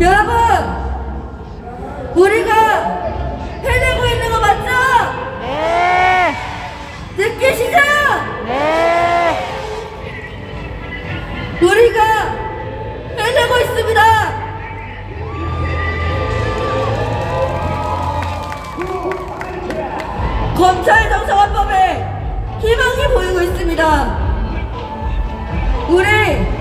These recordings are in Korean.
여러분, 우리가 해내고 있는 거 맞죠? 네. 느끼시죠? 네. 우리가 해내고 있습니다. 검찰 정상화법에 희망이 보이고 있습니다. 우리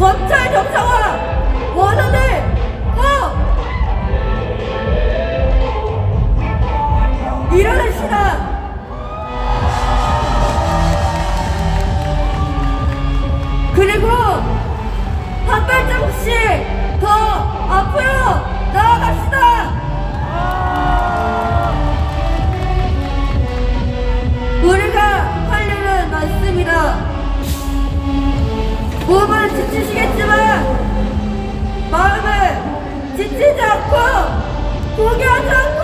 검찰 정상화 원한을 몸은 지치시겠지만 마음은 지치지 않고 포기하지 않고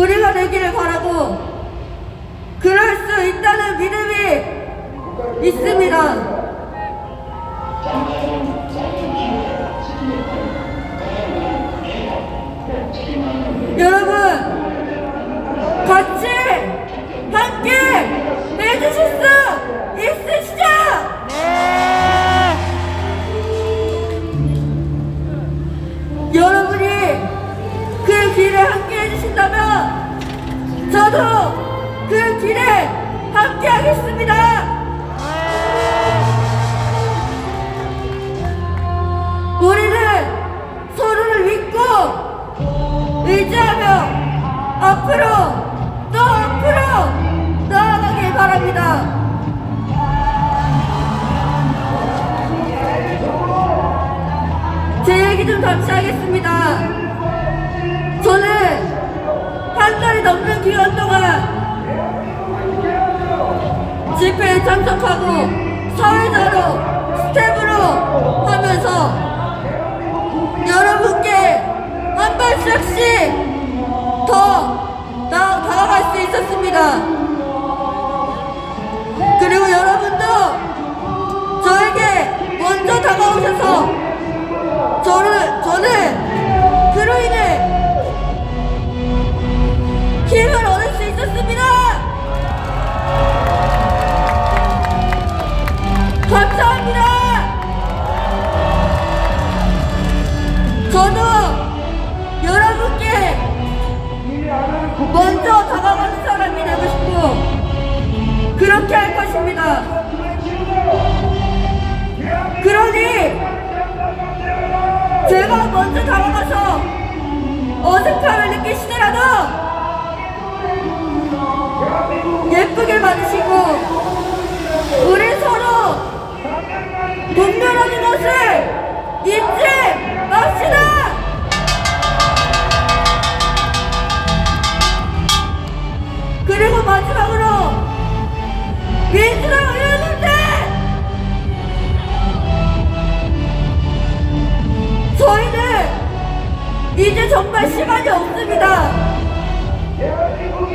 우리가 되기를 바라고 그럴 수 있다는 믿음이 있습니다. 저도 그 길에 함께 하겠습니다. 우리는 서로를 믿고 의지하며 앞으로 또 앞으로 나아가길 바랍니다. 제 얘기 좀 잠시 하겠습니다. 저는 한 달이 넘는 기간 동안 집회에 참석하고 사회자로 스텝으로 하면서 여러분께 한 발짝씩 더 나, 다가갈 수 있었습니다. 제가 먼저 다가가서 어색함을 느끼시더라도 예쁘게 받으시고 우리 서로 동료라는 것을 잊지 맙시다! 정말 시간이 없습니다. 슬픔으로